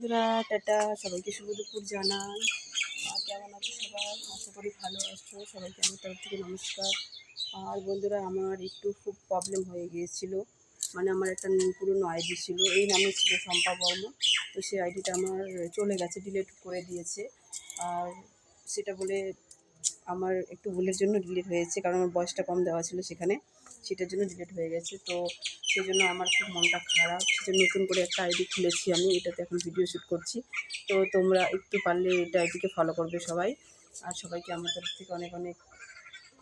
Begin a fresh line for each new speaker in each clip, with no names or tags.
বন্ধুরা, টাটা। সবাইকে শুভ দুপুর জানাই। আর কেমন আছো সবাই? আশা করি ভালো আছো। সবাইকে আমার তরফ থেকে নমস্কার। আর বন্ধুরা, আমার একটু খুব প্রবলেম হয়ে গিয়েছিল। মানে আমার একটা পুরনো আইডি ছিল। এই নামে ছিল শম্পা বর্মা। তো সেই আইডিটা আমার চলে গেছে ডিলেট করে দিয়েছে। আর সেটা বলে আমার একটু ভুলের জন্য ডিলিট হয়েছে, কারণ আমার বয়সটা কম দেওয়া ছিল সেখানে, সেটার জন্য ডিলিট হয়ে গেছে। তো সেই জন্য আমার খুব মনটা খারাপ, সেজন্য নতুন করে একটা আইডি খুলেছি আমি, এটাতে এখন ভিডিও শ্যুট করছি। তো তোমরা একটু পারলে এটা আইডিকে ফলো করবে সবাই। আর সবাইকে আমার তরফ থেকে অনেক অনেক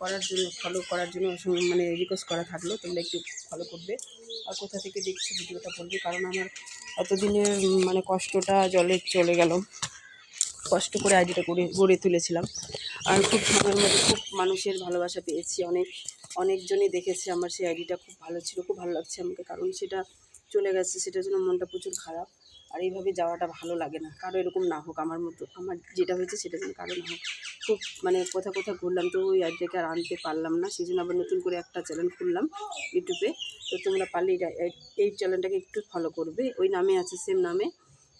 করার জন্য ফলো করার জন্য মানে রিকোয়েস্ট করা থাকল, তোমরা একটু ফলো করবে। আর কোথা থেকে দেখছি, ভিডিওটা বলবে, কারণ আমার এতদিনের মানে কষ্টটা জলে চলে গেল। কষ্ট করে আইডিটা করে গড়ে তুলেছিলাম। আর খুব সময়ের মধ্যে খুব মানুষের ভালোবাসা পেয়েছি। অনেক, অনেকজনই দেখেছে আমার সেই আইডিটা, খুব ভালো ছিল, খুব ভালো লাগছে আমাকে। কারণ সেটা চলে গেছে, সেটার জন্য মনটা প্রচুর খারাপ। আর এইভাবে যাওয়াটা ভালো লাগে না, কারও এরকম না হোক, আমার মতো, আমার যেটা হয়েছে সেটা যেন কারও না হোক। খুব মানে কোথা কোথা ঘুরলাম, তো ওই আইডিটাকে আর আনতে পারলাম না সেই জন্য আবার নতুন করে একটা চ্যানেল খুললাম ইউটিউবে তো তোমরা পারলে এই চ্যানেলটাকে একটু ফলো করবে। ওই নামে আছে সেম নামে।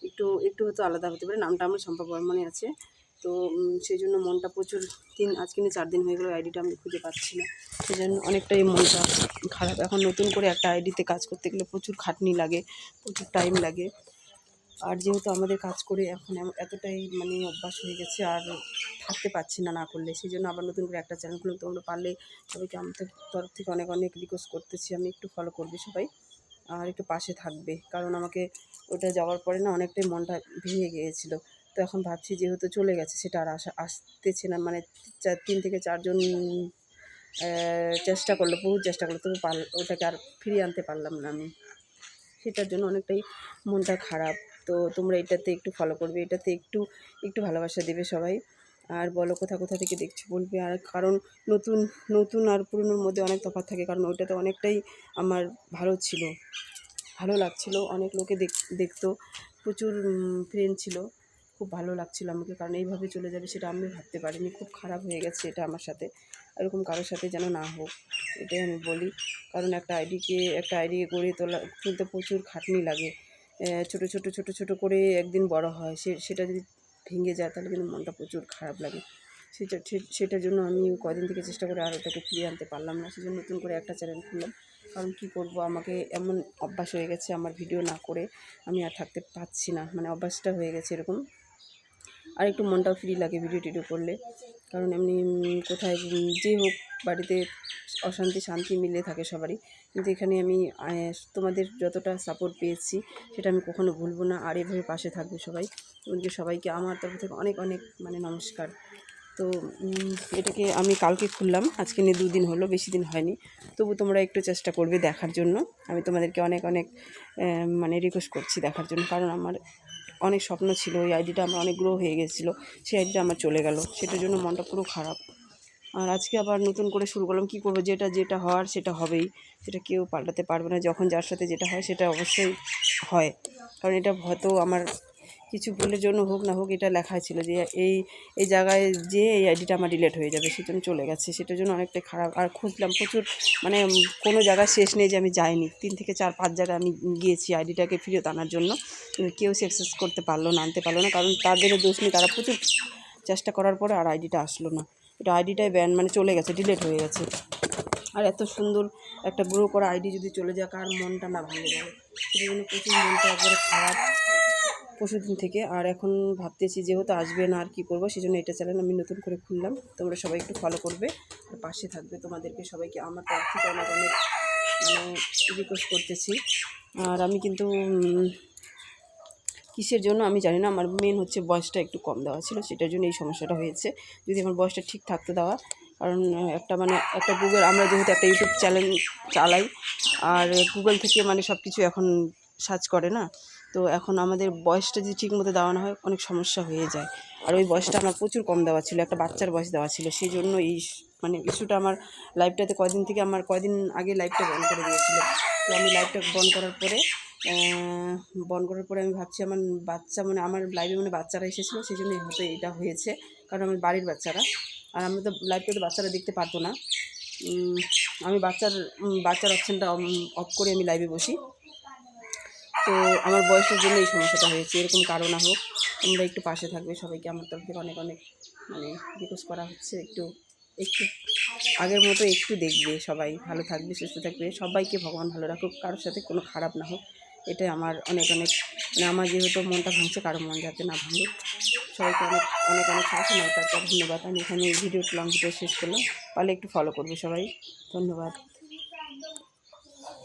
একটু একটু হয়তো আলাদা হতে পারে, নামটা আমার সম্পা বর্মনে আছে। তো সেই জন্য মনটা প্রচুর তিন আজকে নিয়ে চার দিন হয়ে গেলো, আইডিটা আমি খুঁজে পাচ্ছি না। সেই জন্য অনেকটাই মনটা খারাপ। এখন নতুন করে একটা আইডিতে কাজ করতে গেলে প্রচুর খাটনি লাগে, প্রচুর টাইম লাগে। আর যেহেতু আমাদের কাজ করে এখন এতটাই মানে অভ্যাস হয়ে গেছে, আর থাকতে পারছি না না করলে, সেই জন্য আবার নতুন করে একটা চ্যানেল খুলে তোমরা পারলে সবাইকে আমাদের তরফ থেকে অনেক অনেক রিকোয়েস্ট করতেছি, আমি একটু ফলো করবে সবাই। আর একটু পাশে থাকবে। কারণ আমাকে ওটা যাওয়ার পরে না অনেকটাই মনটা ভেঙে গিয়েছিল। তো এখন ভাবছি যেহেতু চলে গেছে সেটা আর আসা আসতেছে না। মানে চার তিন থেকে চারজন চেষ্টা করল বহু চেষ্টা করল, তবু পার ওটাকে আর ফিরিয়ে আনতে পারলাম না আমি। সেটার জন্য অনেকটাই মনটা খারাপ। তো তোমরা এটাতে একটু ফলো করবে, এটাতে একটু একটু ভালোবাসা দেবে সবাই। আর বলো কোথা কোথা থেকে দেখছ বলবে। আর কারণ নতুন নতুন আর পুরনোর মধ্যে অনেক তফাৎ থাকে, কারণ ওইটাতে অনেকটাই আমার ভালো ছিল। ভালো লাগছিল, অনেক লোকে দেখ, দেখতো। প্রচুর ফ্রেন্ড ছিল। খুব ভালো লাগছিল আমাকে, কারণ এইভাবে চলে যাবে সেটা আমি ভাবতে পারিনি। খুব খারাপ হয়ে গেছে এটা আমার সাথে। এরকম কারোর সাথে যেন না হোক, এটাই আমি বলি। কারণ একটা আইডিকে একটা আইডি গড়ে তোলা, তুলতে প্রচুর খাটনি লাগে। ছোট ছোট ছোট ছোট করে একদিন বড় হয়, সে, সেটা যদি ভেঙে যায়, তাহলে কিন্তু মনটা প্রচুর খারাপ লাগে। সেটা সেটার জন্য আমি কদিন থেকে চেষ্টা করে আর ওটাকে ফিরিয়ে আনতে পারলাম না। সেজন্য নতুন করে একটা চ্যানেল খুললাম। কারণ কী করব? আমাকে এমন অভ্যাস হয়ে গেছে আমার ভিডিও না করে আমি আর থাকতে পারছি না। মানে অভ্যাসটা হয়ে গেছে এরকম। আর একটু মনটাও ফ্রি লাগে ভিডিও টিডিও করলে। কারণ এমনি কোথায় যে হোক বাড়িতে অশান্তি, শান্তি মিলে থাকে সবারই। কিন্তু এখানে আমি তোমাদের যতটা সাপোর্ট পেয়েছি, সেটা আমি কখনো ভুলবো না। আর এভাবে পাশে থাকবে সবাই। ওদেরকে সবাইকে আমার তরফ থেকে অনেক অনেক মানে নমস্কার। তো এটাকে আমি কালকে খুললাম। আজকে নিয়ে দুদিন হলো, বেশি দিন হয়নি। তবু তোমরা একটু চেষ্টা করবে দেখার জন্য। আমি তোমাদেরকে অনেক অনেক মানে রিকোয়েস্ট করছি দেখার জন্য। কারণ আমার অনেক স্বপ্ন ছিল, ওই আইডিটা আমার অনেক গ্রো হয়ে গেছিল। সেই আইডিটা আমার চলে গেল। সেটার জন্য মনটা পুরো খারাপ। আর আজকে আবার নতুন করে শুরু করলাম। কী করব? যেটা যেটা হওয়ার সেটা হবেই। সেটা কেউ পাল্টাতে পারবে না। যখন যার সাথে যেটা হয়, সেটা অবশ্যই হয়। কারণ এটা হয়তো আমার কিছু ভুলের জন্য হোক না হোক এটা লেখা ছিল যে এই এই জায়গায় যে এই আইডিটা আমার ডিলেট হয়ে যাবে সেজন্য চলে গেছে। সেটার জন্য অনেকটাই খারাপ। আর খুঁজলাম প্রচুর মানে কোনো জায়গায় শেষ নেই যে আমি যাইনি। তিন থেকে চার, পাঁচ জায়গায় আমি গিয়েছি আইডিটাকে ফিরত আনার জন্য। কেউ সাকসেস করতে পারল না, আনতে পারল না। কারণ তাদেরও দোষ নেই, তারা প্রচুর চেষ্টা করার পরে আর আইডিটা আসলো না। এটা আইডিটাই ব্যান মানে চলে গেছে ডিলেট হয়ে গেছে। আর এত সুন্দর একটা গ্রো করা আইডি যদি চলে যায়, কার মনটা না ভালো যাবে সেই জন্য প্রচুর মনটা একবারে খারাপ। পরশুদিন থেকে। আর এখন ভাবতেছি যেহেতু আসবে না আর কি করব সেই জন্য এটা চ্যানেল আমি নতুন করে খুললাম। তোমরা সবাই একটু ফলো করবে পাশে থাকবে তোমাদেরকে সবাইকে আমার তরফ থেকে অনেক অনেক মানে রিকোয়েস্ট করতেছি। আর আমি কিন্তু কিসের জন্য আমি জানি না, আমার মেন হচ্ছে বয়সটা একটু কম দেওয়া ছিল, সেটার জন্য এই সমস্যাটা হয়েছে। যদি আমার বয়সটা ঠিক থাকতে দেওয়া, কারণ একটা মানে একটা গুগল আমরা যেহেতু একটা ইউটিউব চ্যানেল চালাই, আর গুগল থেকে মানে সব কিছু এখন সার্চ করে না তো এখন আমাদের বয়সটা যদি ঠিক মতো দেওয়া না হয়, অনেক সমস্যা হয়ে যায়। আর ওই বয়সটা আমার প্রচুর কম দেওয়া ছিল, একটা বাচ্চার বয়স দেওয়া ছিল। সেই জন্য এই মানে ইস্যুটা আমার লাইভটাতে কয়দিন থেকে আমার কয়দিন আগে লাইভটা বন্ধ করে দিয়েছিল। তো আমি লাইভটা বন্ধ করার পরে বন্ধ করার পরে আমি ভাবছি আমার বাচ্চা মানে আমার লাইভে মানে বাচ্চারা এসেছিল, সেই জন্য হয়তো এটা হয়েছে। কারণ আমার বাড়ির বাচ্চারা, আর আমি তো লাইভটা তো বাচ্চারা দেখতে পারতো না। আমি বাচ্চার বাচ্চার অপশানটা অফ করে আমি লাইভে বসি। তো আমার বয়সের জন্য এই সমস্যাটা হয়েছে। এরকম কারও না হোক, তোমরা একটু পাশে থাকবে সবাইকে। আমার তরফ থেকে অনেক অনেক মানে রিকোয়েস্ট করা হচ্ছে। একটু একটু আগের মতো একটু দেখবে সবাই। ভালো থাকবে, সুস্থ থাকবে। সবাইকে ভগবান ভালো রাখুক। কারোর সাথে কোনো খারাপ না হোক। এটাই আমার অনেক অনেক মানে আমার যেহেতু মনটা ভাঙছে, কারও মন যাতে না ভাঙুক সবাইকে অনেক অনেক অনেক সাহস ধন্যবাদ। আমি এখানে ভিডিও লং ভিডিও শেষ করলাম। তাহলে একটু ফলো করবে সবাই। ধন্যবাদ।